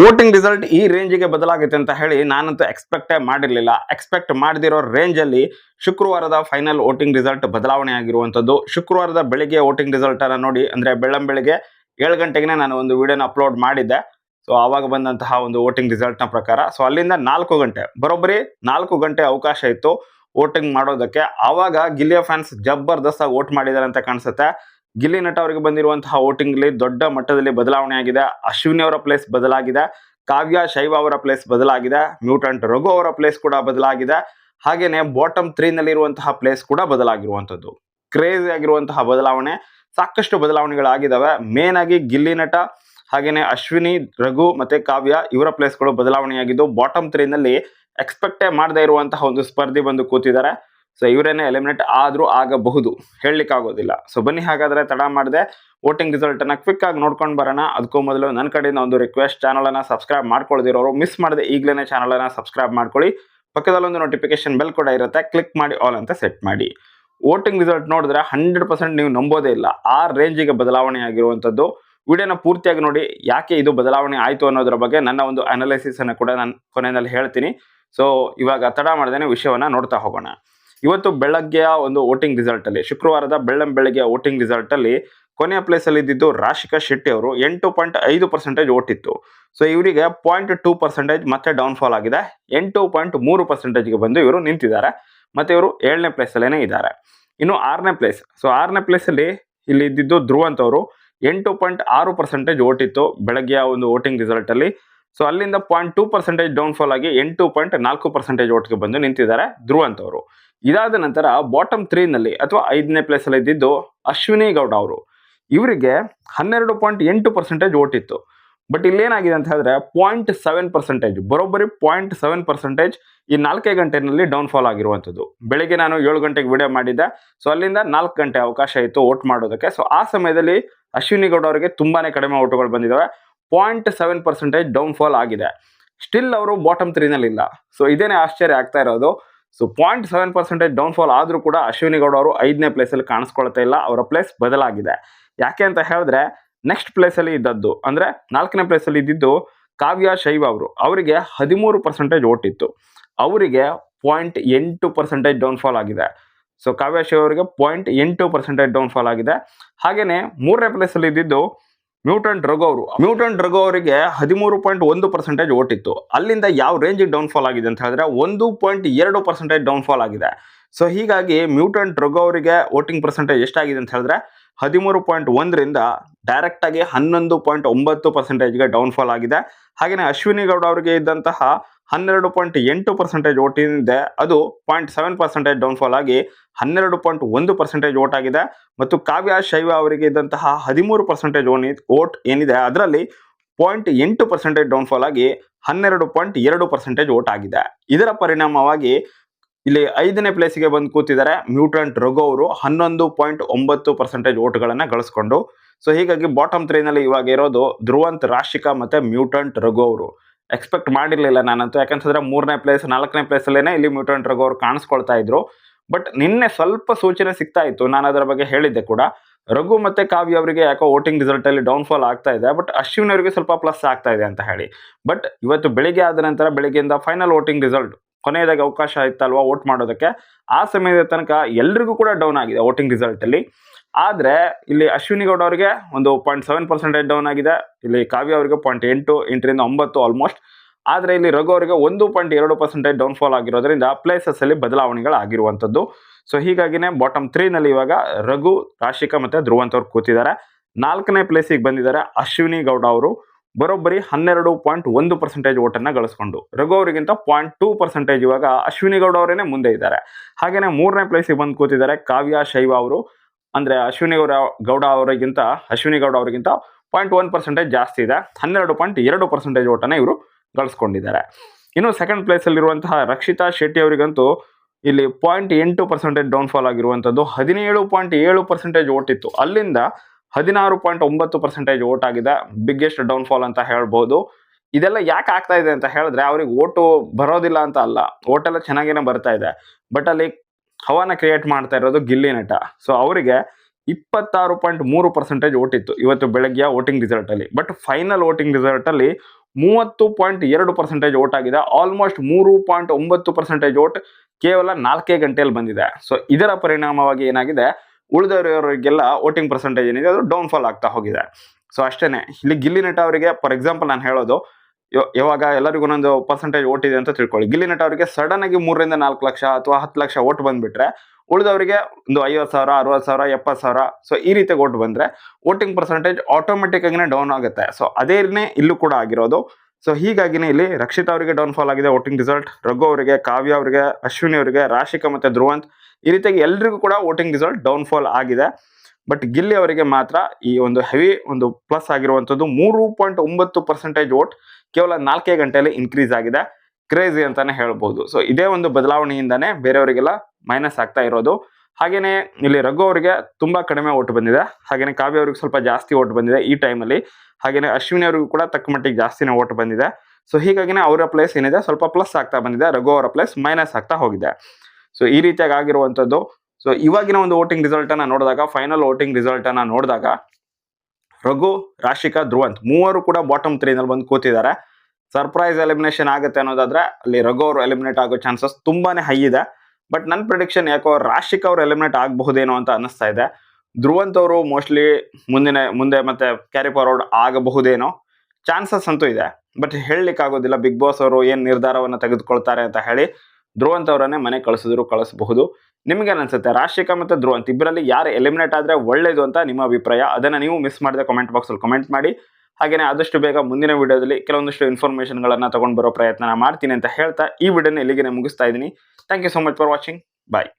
Voting result ಈ ರೇಂಜಿಗೆ ಬದಲಾಗುತ್ತೆ ಅಂತ ಹೇಳಿ ನಾನಂತೂ ಎಕ್ಸ್ಪೆಕ್ಟೇ ಮಾಡಿರಲಿಲ್ಲ. ಎಕ್ಸ್ಪೆಕ್ಟ್ ಮಾಡದಿರೋ ರೇಂಜಲ್ಲಿ ಶುಕ್ರವಾರದ ಫೈನಲ್ ವೋಟಿಂಗ್ ರಿಸಲ್ಟ್ ಬದಲಾವಣೆ ಆಗಿರುವಂಥದ್ದು. ಶುಕ್ರವಾರದ ಬೆಳಿಗ್ಗೆ ವೋಟಿಂಗ್ ರಿಸಲ್ಟನ್ನು ನೋಡಿ, ಅಂದರೆ ಬೆಳ್ಳಂ ಬೆಳಿಗ್ಗೆ ಏಳು ಗಂಟೆಗೆ ನಾನು ಒಂದು ವಿಡಿಯೋನ ಅಪ್ಲೋಡ್ ಮಾಡಿದ್ದೆ. ಸೊ ಆವಾಗ ಬಂದಂತಹ ಒಂದು ವೋಟಿಂಗ್ ರಿಸಲ್ಟ್ನ ಪ್ರಕಾರ. ಸೊ ಅಲ್ಲಿಂದ ನಾಲ್ಕು ಗಂಟೆ, ಬರೋಬ್ಬರಿ ನಾಲ್ಕು ಗಂಟೆ ಅವಕಾಶ ಇತ್ತು ವೋಟಿಂಗ್ ಮಾಡೋದಕ್ಕೆ. ಆವಾಗ ಗಿಲ್ಲಿಯ ಫ್ಯಾನ್ಸ್ ಜಬರ್ದಸ್ತಾಗಿ ವೋಟ್ ಮಾಡಿದ್ದಾರೆ ಅಂತ ಕಾಣಿಸುತ್ತೆ. ಗಿಲ್ಲಿ ನಟ ಅವರಿಗೆ ಬಂದಿರುವಂತಹ ವೋಟಿಂಗ್ ಅಲ್ಲಿ ದೊಡ್ಡ ಮಟ್ಟದಲ್ಲಿ ಬದಲಾವಣೆ ಆಗಿದೆ. ಅಶ್ವಿನಿ ಅವರ ಪ್ಲೇಸ್ ಬದಲಾಗಿದೆ. ಕಾವ್ಯ, ಶೈವ ಅವರ ಪ್ಲೇಸ್ ಬದಲಾಗಿದೆ. ಮ್ಯೂಟಂಟ್ ರಘು ಅವರ ಪ್ಲೇಸ್ ಕೂಡ ಬದಲಾಗಿದೆ. ಹಾಗೇನೆ ಬಾಟಮ್ ತ್ರೀ ನಲ್ಲಿರುವಂತಹ ಪ್ಲೇಸ್ ಕೂಡ ಬದಲಾಗಿರುವಂತದ್ದು ಕ್ರೇಜ್ ಆಗಿರುವಂತಹ ಬದಲಾವಣೆ. ಸಾಕಷ್ಟು ಬದಲಾವಣೆಗಳಾಗಿದ್ದಾವೆ. ಮೇನ್ ಆಗಿ ಗಿಲ್ಲಿ ನಟ, ಹಾಗೇನೆ ಅಶ್ವಿನಿ, ರಘು ಮತ್ತೆ ಕಾವ್ಯ ಇವರ ಪ್ಲೇಸ್ಗಳು ಬದಲಾವಣೆಯಾಗಿದ್ದು ಬಾಟಮ್ ತ್ರೀ ನಲ್ಲಿ ಎಕ್ಸ್ಪೆಕ್ಟೇ ಮಾಡದೇ ಇರುವಂತಹ ಒಂದು ಸ್ಪರ್ಧಿ ಬಂದು ಕೂತಿದ್ದಾರೆ. ಸೊ ಇವರೇನೆ ಎಲಿಮಿನೇಟ್ ಆದರೂ ಆಗಬಹುದು. ಹೇಳಲಿಕ್ಕೆ ಆಗೋದಿಲ್ಲ ಸೊ ಬನ್ನಿ ಹಾಗಾದರೆ ತಡ ಮಾಡದೆ. ವೋಟಿಂಗ್ ರಿಸಲ್ಟನ್ನು ಆಗಿ ನೋಡ್ಕೊಂಡು ಬರೋಣ. ಅದಕ್ಕೂ ಮೊದಲು ನನ್ನ ಕಡೆಯಿಂದ ಒಂದು ರಿಕ್ವೆಸ್ಟ್ ಚಾನಲನ್ನು ಸಬ್ಸ್ಕ್ರೈಬ್ ಮಾಡ್ಕೊಳ್ದಿರೋರು ಮಿಸ್ ಮಾಡದೆ ಈಗಲೇ ಚಾನಲನ್ನು ಸಬ್ಸ್ಕ್ರೈಬ್ ಮಾಡ್ಕೊಳ್ಳಿ. ಪಕ್ಕದಲ್ಲೊಂದು ನೋಟಿಫಿಕೇಶನ್ ಬೆಲ್ ಕೂಡ ಇರುತ್ತೆ. ಕ್ಲಿಕ್ ಮಾಡಿ ಆಲ್ ಅಂತ ಸೆಟ್ ಮಾಡಿ. ವೋಟಿಂಗ್ ರಿಸಲ್ಟ್ ನೋಡಿದ್ರೆ ಹಂಡ್ರೆಡ್ ಪರ್ಸೆಂಟ್ ನೀವು ನಂಬೋದೇ ಇಲ್ಲ. ಆ ರೇಂಜಿಗೆ ಬದಲಾವಣೆ ಆಗಿರುವಂಥದ್ದು. ವಿಡಿಯೋನ ಪೂರ್ತಿಯಾಗಿ ನೋಡಿ. ಯಾಕೆ ಇದು ಬದಲಾವಣೆ ಆಯಿತು ಅನ್ನೋದ್ರ ಬಗ್ಗೆ ನನ್ನ ಒಂದು ಅನಾಲಿಸಿಸ್ ಅನ್ನು ಕೂಡ ನಾನು ಕೊನೆಯಲ್ಲಿ ಹೇಳ್ತೀನಿ. ಸೊ ಇವಾಗ ತಡ ಮಾಡ್ದೇನೆ ವಿಷಯವನ್ನು ನೋಡ್ತಾ ಹೋಗೋಣ. ಇವತ್ತು ಬೆಳಗ್ಗೆಯ ಒಂದು ವೋಟಿಂಗ್ ರಿಸಲ್ಟ್ ಅಲ್ಲಿ, ಶುಕ್ರವಾರದ ಬೆಳ್ಳಂ ಬೆಳಗ್ಗೆಯ ವೋಟಿಂಗ್ ರಿಸಲ್ಟ್ ಅಲ್ಲಿ ಕೊನೆಯ ಪ್ಲೇಸ್ ಅಲ್ಲಿ ಇದ್ದಿದ್ದು ರಾಶಿಕಾ ಶೆಟ್ಟಿ ಅವರು ಎಂಟು ಪಾಯಿಂಟ್ ಐದು ಪರ್ಸೆಂಟೇಜ್ ಓಟಿತ್ತು ಸೊ ಇವರಿಗೆ ಪಾಯಿಂಟ್ ಟೂ ಪರ್ಸೆಂಟೇಜ್ ಮತ್ತೆ ಡೌನ್ ಫಾಲ್ ಆಗಿದೆ. ಎಂಟು ಪಾಯಿಂಟ್ ಮೂರು ಪರ್ಸೆಂಟೇಜ್ಗೆ ಬಂದು ಇವರು ನಿಂತಿದ್ದಾರೆ. ಮತ್ತೆ ಇವರು ಏಳನೇ ಪ್ಲೇಸ್ ಅಲ್ಲೇನೆ ಇದ್ದಾರೆ. ಇನ್ನು ಆರನೇ ಪ್ಲೇಸ್ ಸೊ ಆರನೇ ಪ್ಲೇಸ್ ಅಲ್ಲಿ ಇಲ್ಲಿ ಇದ್ದಿದ್ದು ಧ್ರುವಂತ್ ಅವರು ಎಂಟು ಪಾಯಿಂಟ್ ಆರು ಪರ್ಸೆಂಟೇಜ್ ಓಟಿತ್ತು ಬೆಳಗ್ಗೆಯ ಒಂದು ವೋಟಿಂಗ್ ರಿಸಲ್ಟ್ ಅಲ್ಲಿ. ಸೊ ಅಲ್ಲಿಂದ point two percentage down fall ಆಗಿ ಎಂಟು ಪಾಯಿಂಟ್ ನಾಲ್ಕು ಪರ್ಸೆಂಟೇಜ್ ಓಟ್ಗೆ ಬಂದು ನಿಂತಿದ್ದಾರೆ ಧ್ರುವಂತ್ ಅವರು. ಇದಾದ ನಂತರ ಬಾಟಮ್ ತ್ರೀನಲ್ಲಿ ಅಥವಾ ಐದನೇ ಪ್ಲೇಸ್ ಅಲ್ಲಿ ಇದ್ದಿದ್ದು ಅಶ್ವಿನಿ ಗೌಡ ಅವರು. ಇವರಿಗೆ ಹನ್ನೆರಡು ಪಾಯಿಂಟ್ ಎಂಟು ಪರ್ಸೆಂಟೇಜ್ ಓಟ್ ಇತ್ತು. ಬಟ್ ಇಲ್ಲೇನಾಗಿದೆ ಅಂತ ಹೇಳಿದ್ರೆ ಪಾಯಿಂಟ್ ಸೆವೆನ್ ಪರ್ಸೆಂಟೇಜ್ ಬರೋಬ್ಬರಿ ಪಾಯಿಂಟ್ ಸೆವೆನ್ ಪರ್ಸೆಂಟೇಜ್ ಈ ನಾಲ್ಕೇ ಗಂಟೆನಲ್ಲಿ ಡೌನ್ ಫಾಲ್ ಆಗಿರುವಂಥದ್ದು. ಬೆಳಿಗ್ಗೆ ನಾನು ಏಳು ಗಂಟೆಗೆ ವಿಡಿಯೋ ಮಾಡಿದ್ದೆ ಸೊ ಅಲ್ಲಿಂದ ನಾಲ್ಕು ಗಂಟೆ ಅವಕಾಶ ಇತ್ತು ವೋಟ್ ಮಾಡೋದಕ್ಕೆ. ಸೊ ಆ ಸಮಯದಲ್ಲಿ ಅಶ್ವಿನಿ ಗೌಡ ಅವರಿಗೆ ತುಂಬಾನೇ ಕಡಿಮೆ ಓಟುಗಳು ಬಂದಿದ್ದಾವೆ point seven percentage down fall ಆಗಿದೆ. ಸ್ಟಿಲ್ ಅವರು ಬಾಟಮ್ ತ್ರೀನಲ್ಲಿ ಇಲ್ಲ ಸೊ ಇದೇನೆ ಆಶ್ಚರ್ಯ ಆಗ್ತಾ ಇರೋದು. So point seven percentage down fall ಆದರೂ ಕೂಡ ಅಶ್ವಿನಿ ಗೌಡ ಅವರು ಐದನೇ ಪ್ಲೇಸಲ್ಲಿ ಕಾಣಿಸ್ಕೊಳ್ತಾ ಇಲ್ಲ. ಅವರ ಪ್ಲೇಸ್ ಬದಲಾಗಿದೆ. ಯಾಕೆ ಅಂತ ಹೇಳಿದ್ರೆ ನೆಕ್ಸ್ಟ್ ಪ್ಲೇಸಲ್ಲಿ ಇದ್ದದ್ದು, ಅಂದರೆ ನಾಲ್ಕನೇ ಪ್ಲೇಸಲ್ಲಿ ಇದ್ದಿದ್ದು ಕಾವ್ಯ, ಶೈವ ಅವರು. ಅವರಿಗೆ ಹದಿಮೂರು ಪರ್ಸೆಂಟೇಜ್ ಓಟ್ ಇತ್ತು. ಅವರಿಗೆ ಪಾಯಿಂಟ್ ಎಂಟು ಪರ್ಸೆಂಟೇಜ್ ಡೌನ್ ಫಾಲ್ ಆಗಿದೆ. ಸೊ ಕಾವ್ಯ, ಶೈವ ಅವರಿಗೆ ಪಾಯಿಂಟ್ ಎಂಟು ಪರ್ಸೆಂಟೇಜ್ ಡೌನ್ ಫಾಲ್ ಆಗಿದೆ. ಹಾಗೆಯೇ ಮೂರನೇ ಪ್ಲೇಸಲ್ಲಿ ಇದ್ದಿದ್ದು ಮ್ಯೂಟಂಟ್ ರಘು ಅವರು. ಮ್ಯೂಟಂಟ್ ರಘು ಅವರಿಗೆ ಹದಿಮೂರು ಪಾಯಿಂಟ್ ಒಂದು ಪರ್ಸೆಂಟೇಜ್ ಓಟ್ ಇತ್ತು ಅಲ್ಲಿಂದ ಯಾವ ರೇಂಜಿಗೆ ಡೌನ್ ಫಾಲ್ ಆಗಿದೆ ಅಂತ ಹೇಳಿದ್ರೆ ಒಂದು ಪಾಯಿಂಟ್ ಎರಡು ಪರ್ಸೆಂಟೇಜ್ ಡೌನ್ ಫಾಲ್ ಆಗಿದೆ. ಸೊ ಹೀಗಾಗಿ ಮ್ಯೂಟನ್ ರಘು ಅವರಿಗೆ ವೋಟಿಂಗ್ ಪರ್ಸೆಂಟೇಜ್ ಎಷ್ಟಾಗಿದೆ ಅಂತ ಹೇಳಿದ್ರೆ ಹದಿಮೂರು ಪಾಯಿಂಟ್ ಒಂದರಿಂದ ಡೈರೆಕ್ಟ್ ಆಗಿ ಹನ್ನೊಂದು ಪಾಯಿಂಟ್ ಒಂಬತ್ತು ಪರ್ಸೆಂಟೇಜ್ಗೆ ಡೌನ್ ಫಾಲ್ ಆಗಿದೆ. ಹಾಗೆಯೇ ಅಶ್ವಿನಿ ಗೌಡ ಅವರಿಗೆ ಇದ್ದಂತಹ ಹನ್ನೆರಡು ಪಾಯಿಂಟ್ ಎಂಟು ಪರ್ಸೆಂಟೇಜ್ ಓಟ್ ಏನಿದೆ ಅದು point seven percentage down fall ಆಗಿ ಹನ್ನೆರಡು ಪಾಯಿಂಟ್ ಒಂದು ಪರ್ಸೆಂಟೇಜ್ ಓಟ್ ಆಗಿದೆ. ಮತ್ತು ಕಾವ್ಯ ಶೈವ ಅವರಿಗೆ ಇದ್ದಂತಹ ಹದಿಮೂರು ಪರ್ಸೆಂಟೇಜ್ ಓಟ್ ಏನಿದೆ, ಅದರಲ್ಲಿ ಪಾಯಿಂಟ್ ಎಂಟು ಪರ್ಸೆಂಟೇಜ್ ಡೌನ್ ಫಾಲ್ ಆಗಿ ಹನ್ನೆರಡು ಪಾಯಿಂಟ್ ಎರಡು ಪರ್ಸೆಂಟೇಜ್ ಓಟ್ ಆಗಿದೆ. ಇದರ ಪರಿಣಾಮವಾಗಿ ಇಲ್ಲಿ ಐದನೇ ಪ್ಲೇಸ್ಗೆ ಬಂದು ಕೂತಿದ್ದಾರೆ ಮ್ಯೂಟಂಟ್ ರಘು ಅವರು. ಹನ್ನೊಂದು ಪಾಯಿಂಟ್ ಒಂಬತ್ತು ಪರ್ಸೆಂಟೇಜ್ ಓಟ್ಗಳನ್ನು ಗಳಿಸ್ಕೊಂಡು. ಸೊ ಹೀಗಾಗಿ ಬಾಟಮ್ ತ್ರೀನಲ್ಲಿ ಇವಾಗ ಇರೋದು ಧ್ರುವಂತ್, ರಾಶಿಕಾ ಮತ್ತು ಮ್ಯೂಟಂಟ್ ರಘು ಅವರು. ಎಕ್ಸ್ಪೆಕ್ಟ್ ಮಾಡಿರಲಿಲ್ಲ ನಾನಂತೂ. ಯಾಕಂತಂದ್ರೆ ಮೂರನೇ ಪ್ಲೇಸ್ ನಾಲ್ಕನೇ ಪ್ಲೇಸಲ್ಲೇ ಇಲ್ಲಿ ಮ್ಯೂಟಂಟ್ ರಘು ಅವರು ಕಾಣಿಸ್ಕೊಳ್ತಾ ಇದ್ರು. ಬಟ್ ನಿನ್ನೆ ಸ್ವಲ್ಪ ಸೂಚನೆ ಸಿಗ್ತಾ ಇತ್ತು. ನಾನು ಅದರ ಬಗ್ಗೆ ಹೇಳಿದ್ದೆ ಕೂಡ. ರಘು ಮತ್ತೆ ಕಾವ್ಯ ಅವರಿಗೆ ಯಾಕೋ ವೋಟಿಂಗ್ ರಿಸಲ್ಟ್ ಅಲ್ಲಿ ಡೌನ್ ಆಗ್ತಾ ಇದೆ. ಬಟ್ ಅಶ್ವಿನ್ ಅವರಿಗೆ ಸ್ವಲ್ಪ ಪ್ಲಸ್ ಆಗ್ತಾ ಇದೆ ಅಂತ ಹೇಳಿ. ಬಟ್ ಇವತ್ತು ಬೆಳಿಗ್ಗೆ ಆದ ನಂತರ ಬೆಳಿಗ್ಗೆಯಿಂದ ಫೈನಲ್ ವೋಟಿಂಗ್ ರಿಸಲ್ಟ್ ಕೊನೆಯದಾಗಿ ಅವಕಾಶ ಇತ್ತಲ್ವಾ ವೋಟ್ ಮಾಡೋದಕ್ಕೆ? ಆ ಸಮಯದ ತನಕ ಎಲ್ರಿಗೂ ಕೂಡ ಡೌನ್ ಆಗಿದೆ ವೋಟಿಂಗ್ ರಿಸಲ್ಟ್ ಅಲ್ಲಿ. ಆದ್ರೆ ಇಲ್ಲಿ ಅಶ್ವಿನಿ ಗೌಡ ಅವರಿಗೆ ಒಂದು ಪಾಯಿಂಟ್ ಸೆವೆನ್ ಪರ್ಸೆಂಟೇಜ್ ಡೌನ್ ಆಗಿದೆ. ಇಲ್ಲಿ ಕಾವ್ಯ ಅವರಿಗೆ ಪಾಯಿಂಟ್ ಎಂಟು, ಎಂಟರಿಂದ ಒಂಬತ್ತು ಆಲ್ಮೋಸ್ಟ್ ಆದ್ರೆ ಇಲ್ಲಿ ರಘು ಅವರಿಗೆ ಒಂದು ಪಾಯಿಂಟ್ ಎರಡು ಪರ್ಸೆಂಟೇಜ್ ಡೌನ್ ಫಾಲ್ ಆಗಿರೋದ್ರಿಂದ ಪ್ಲೇಸಸ್ ಅಲ್ಲಿ ಬದಲಾವಣೆಗಳಾಗಿರುವಂಥದ್ದು. ಸೊ ಹೀಗಾಗಿನೇ ಬಾಟಮ್ ತ್ರೀನಲ್ಲಿ ಇವಾಗ ರಘು, ರಾಶಿಕಾ ಮತ್ತೆ ಧ್ರುವಂತ ಅವರು ಕೂತಿದ್ದಾರೆ. ನಾಲ್ಕನೇ ಪ್ಲೇಸಿಗೆ ಬಂದಿದ್ದಾರೆ ಅಶ್ವಿನಿ ಗೌಡ ಅವರು. ಬರೋಬ್ಬರಿ ಹನ್ನೆರಡು ಪಾಯಿಂಟ್ ಒಂದು ಪರ್ಸೆಂಟೇಜ್ ಓಟನ್ನು ಗಳಿಸ್ಕೊಂಡು, ರಘು ಅವರಿಗಿಂತ ಪಾಯಿಂಟ್ ಟೂ ಪರ್ಸೆಂಟೇಜ್ ಇವಾಗ ಅಶ್ವಿನಿ ಗೌಡ ಅವರೇನೆ ಮುಂದೆ ಇದ್ದಾರೆ. ಹಾಗೆಯೇ ಮೂರನೇ ಪ್ಲೇಸಿಗೆ ಬಂದು ಕೂತಿದ್ದಾರೆ ಕಾವ್ಯ, ಶೈವ ಅವರು. ಅಂದ್ರೆ ಅಶ್ವಿನಿ ಗೌಡ ಗೌಡ ಅವರಿಗಿಂತ, ಅಶ್ವಿನಿ ಗೌಡ ಅವರಿಗಿಂತ ಪಾಯಿಂಟ್ ಒನ್ ಪರ್ಸೆಂಟೇಜ್ ಜಾಸ್ತಿ ಇದೆ. ಹನ್ನೆರಡು ಪಾಯಿಂಟ್ ಎರಡು ಪರ್ಸೆಂಟೇಜ್ ಓಟನ್ನು ಇವರು ಗಳಿಸ್ಕೊಂಡಿದ್ದಾರೆ. ಇನ್ನು ಸೆಕೆಂಡ್ ಪ್ಲೇಸಲ್ಲಿರುವಂತಹ ರಕ್ಷಿತಾ ಶೆಟ್ಟಿ ಅವರಿಗಂತೂ ಇಲ್ಲಿ ಪಾಯಿಂಟ್ ಎಂಟು ಪರ್ಸೆಂಟೇಜ್ ಡೌನ್ ಫಾಲ್ ಆಗಿರುವಂಥದ್ದು. ಹದಿನೇಳು ಪಾಯಿಂಟ್ ಏಳು ಪರ್ಸೆಂಟೇಜ್ ಓಟಿತ್ತು ಅಲ್ಲಿಂದ ಹದಿನಾರು ಪಾಯಿಂಟ್ ಒಂಬತ್ತು ಪರ್ಸೆಂಟೇಜ್ ಓಟ್ ಆಗಿದೆ ಬಿಗ್ಗೆಸ್ಟ್ ಡೌನ್ ಫಾಲ್ ಅಂತ ಹೇಳ್ಬೋದು. ಇದೆಲ್ಲ ಯಾಕೆ ಆಗ್ತಾ ಇದೆ ಅಂತ ಹೇಳಿದ್ರೆ ಅವ್ರಿಗೆ ಓಟು ಬರೋದಿಲ್ಲ ಅಂತ ಅಲ್ಲ. ಓಟೆಲ್ಲ ಚೆನ್ನಾಗೇನೆ ಬರ್ತಾ ಇದೆ. ಬಟ್ ಅಲ್ಲಿ ಹವಾನ ಕ್ರಿಯೇಟ್ ಮಾಡ್ತಾ ಇರೋದು ಗಿಲ್ಲಿ ನಟ. ಸೊ ಅವರಿಗೆ ಇಪ್ಪತ್ತಾರು ಪಾಯಿಂಟ್ ಮೂರು ಪರ್ಸೆಂಟೇಜ್ ಓಟ್ ಇತ್ತು ಇವತ್ತು ಬೆಳಗ್ಗೆ ವೋಟಿಂಗ್ ರಿಸಲ್ಟ್ ಅಲ್ಲಿ. ಬಟ್ ಫೈನಲ್ ವೋಟಿಂಗ್ ರಿಸಲ್ಟ್ ಅಲ್ಲಿ ಮೂವತ್ತು ಪಾಯಿಂಟ್ ಎರಡು ಪರ್ಸೆಂಟೇಜ್ ಓಟ್ ಆಗಿದೆ ಆಲ್ಮೋಸ್ಟ್ ಮೂರು ಪಾಯಿಂಟ್ ಒಂಬತ್ತು ಪರ್ಸೆಂಟೇಜ್ ಓಟ್ ಕೇವಲ ನಾಲ್ಕೇ ಗಂಟೆಯಲ್ಲಿ ಬಂದಿದೆ. ಸೊ ಇದರ ಪರಿಣಾಮವಾಗಿ ಏನಾಗಿದೆ? ಉಳಿದವರಿಗೆಲ್ಲ ವೋಟಿಂಗ್ ಪರ್ಸೆಂಟೇಜ್ ಏನಿದೆ ಅದು ಡೌನ್ಫಾಲ್ ಆಗ್ತಾ ಹೋಗಿದೆ. ಸೊ ಅಷ್ಟೇ ಇಲ್ಲಿ ಗಿಲ್ಲಿ ನಟ ಅವರಿಗೆ ಫಾರ್ ಎಕ್ಸಾಂಪಲ್ ನಾನು ಹೇಳೋದು ಯಾವಾಗ ಎಲ್ಲರಿಗೂ ಒಂದೊಂದು ಪರ್ಸೆಂಟೇಜ್ ಓಟ್ ಇದೆ ಅಂತ ತಿಳ್ಕೊಳ್ಳಿ. ಗಿಲ್ಲಿ ನಟ ಅವರಿಗೆ ಸಡನ್ ಆಗಿ ಮೂರರಿಂದ ನಾಲ್ಕು ಲಕ್ಷ ಅಥವಾ ಹತ್ತು ಲಕ್ಷ ಓಟ್ ಬಂದುಬಿಟ್ರೆ, ಉಳಿದವರಿಗೆ ಒಂದು ಐವತ್ತು ಸಾವಿರ, ಅರವತ್ತು ಸಾವಿರ, ಎಪ್ಪತ್ತು ಸಾವಿರ ಸೊ ಈ ರೀತಿ ಓಟ್ ಬಂದರೆ, ವೋಟಿಂಗ್ ಪರ್ಸೆಂಟೇಜ್ ಆಟೋಮೆಟಿಕ್ ಆಗಿನೇ ಡೌನ್ ಆಗುತ್ತೆ. ಸೊ ಅದೇನೇ ಇಲ್ಲೂ ಕೂಡ ಆಗಿರೋದು. ಸೊ ಹೀಗಾಗಿನೇ ಇಲ್ಲಿ ರಕ್ಷಿತಾ ಅವರಿಗೆ ಡೌನ್ಫಾಲ್ ಆಗಿದೆ ವೋಟಿಂಗ್ ರಿಸಲ್ಟ್ ರಘು ಅವರಿಗೆ, ಕಾವ್ಯ ಅವರಿಗೆ, ಅಶ್ವಿನಿ ಅವರಿಗೆ, ರಾಶಿಕಾ ಮತ್ತೆ ಧ್ರುವಂತ್, ಈ ರೀತಿಯಾಗಿ ಎಲ್ರಿಗೂ ಕೂಡ ವೋಟಿಂಗ್ ರಿಸಲ್ಟ್ ಡೌನ್ಫಾಲ್ ಆಗಿದೆ. ಬಟ್ ಗಿಲ್ಲಿ ಅವರಿಗೆ ಮಾತ್ರ ಈ ಒಂದು ಹೆವಿ ಒಂದು ಪ್ಲಸ್ ಆಗಿರುವಂಥದ್ದು ಮೂರು ಪಾಯಿಂಟ್ ಒಂಬತ್ತು ಪರ್ಸೆಂಟೇಜ್ ವೋಟ್ ಕೇವಲ ನಾಲ್ಕೇ ಗಂಟೆಯಲ್ಲಿ ಇನ್ಕ್ರೀಸ್ ಆಗಿದೆ. ಕ್ರೇಜಿ ಅಂತಾನೆ ಹೇಳ್ಬೋದು. ಸೊ ಇದೇ ಒಂದು ಬದಲಾವಣೆಯಿಂದಾನೇ ಬೇರೆಯವರಿಗೆಲ್ಲ ಮೈನಸ್ ಆಗ್ತಾ ಇರೋದು. ಹಾಗೇನೆ ಇಲ್ಲಿ ರಘು ಅವರಿಗೆ ತುಂಬಾ ಕಡಿಮೆ ಓಟ್ ಬಂದಿದೆ. ಹಾಗೆಯೇ ಕಾವ್ಯ ಅವ್ರಿಗೆ ಸ್ವಲ್ಪ ಜಾಸ್ತಿ ಓಟ್ ಬಂದಿದೆ ಈ ಟೈಮಲ್ಲಿ ಹಾಗೆಯೇ ಅಶ್ವಿನಿ ಅವರಿಗೂ ಕೂಡ ತಕ್ಕ ಮಟ್ಟಿಗೆ ಜಾಸ್ತಿನೇ ಓಟ್ ಬಂದಿದೆ. ಸೊ ಹೀಗಾಗಿನೇ ಅವರ ಪ್ಲೇಸ್ ಏನಿದೆ ಸ್ವಲ್ಪ ಪ್ಲಸ್ ಆಗ್ತಾ ಬಂದಿದೆ, ರಘು ಅವರ ಪ್ಲೇಸ್ ಮೈನಸ್ ಆಗ್ತಾ ಹೋಗಿದೆ. ಸೊ ಈ ರೀತಿಯಾಗಿ ಆಗಿರುವಂಥದ್ದು ಸೊ ಇವಾಗಿನ ಒಂದು ವೋಟಿಂಗ್ ರಿಸಲ್ಟ್ ಅನ್ನ ನೋಡಿದಾಗ ಫೈನಲ್ ವೋಟಿಂಗ್ ರಿಸಲ್ಟ್ ಅನ್ನ ನೋಡಿದಾಗ, ರಘು, ರಾಶಿಕಾ, ಧ್ರುವಂತ್ ಮೂವರು ಕೂಡ ಬಾಟಮ್ ತ್ರೀನಲ್ಲಿ ಬಂದು ಕೂತಿದ್ದಾರೆ. ಸರ್ಪ್ರೈಸ್ ಎಲಿಮಿನೇಷನ್ ಆಗುತ್ತೆ ಅನ್ನೋದಾದ್ರೆ ಅಲ್ಲಿ ರಘು ಅವರು ಎಲಿಮಿನೇಟ್ ಆಗೋ ಚಾನ್ಸಸ್ ತುಂಬಾನೇ ಹೈ ಇದೆ. ಬಟ್ ನನ್ನ ಪ್ರಿಡಿಕ್ಷನ್ ಯಾಕೋ ರಾಶಿಕ್ ಅವರು ಎಲಿಮಿನೇಟ್ ಆಗಬಹುದೇನೋ ಅಂತ ಅನಿಸ್ತಾ ಇದೆ. ಧ್ರುವಂತ್ ಅವರು ಮೋಸ್ಟ್ಲಿ ಮುಂದಿನ, ಮುಂದೆ ಮತ್ತೆ ಕ್ಯಾರಿ ಫಾರ್ವರ್ಡ್ ಆಗಬಹುದೇನೋ ಚಾನ್ಸಸ್ ಅಂತೂ ಇದೆ. ಬಟ್ ಹೇಳಲಿಕ್ಕೆ ಆಗೋದಿಲ್ಲ ಬಿಗ್ ಬಾಸ್ ಅವರು ಏನು ನಿರ್ಧಾರವನ್ನು ತೆಗೆದುಕೊಳ್ತಾರೆ ಅಂತ ಹೇಳಿ ಧ್ರುವಂತ್ ಅವರನ್ನೇ ಮನೆ ಕಳಿಸಿದ್ರು, ಕಳಿಸಬಹುದು. ನಿಮಗೆ ಅನ್ಸುತ್ತೆ? ರಾಶಿಕಾ ಮತ್ತು ಧ್ರುವಂತ್ ಇಬ್ಬರಲ್ಲಿ ಯಾರು ಎಲಿಮಿನೇಟ್ ಆದರೆ ಒಳ್ಳೆಯದು ಅಂತ ನಿಮ್ಮ ಅಭಿಪ್ರಾಯ? ಅದನ್ನು ನೀವು ಮಿಸ್ ಮಾಡಿದೆ ಕಮೆಂಟ್ ಬಾಕ್ಸ್ ಅಲ್ಲಿ ಕಮೆಂಟ್ ಮಾಡಿ. ಹಾಗೇನೆ ಆದಷ್ಟು ಬೇಗ ಮುಂದಿನ ವಿಡಿಯೋದಲ್ಲಿ ಕೆಲವೊಂದಿಷ್ಟು ಇನ್ಫಾರ್ಮೇಷನ್ಗಳನ್ನು ತಗೊಂಡು ಬರೋ ಪ್ರಯತ್ನ ಮಾಡ್ತೀನಿ ಅಂತ ಹೇಳ್ತಾ ಈ ವಿಡಿಯೋನ ಇಲ್ಲಿಗೆ ಮುಗಿಸ್ತಾ ಇದ್ದೀನಿ. Thank you so much for watching bye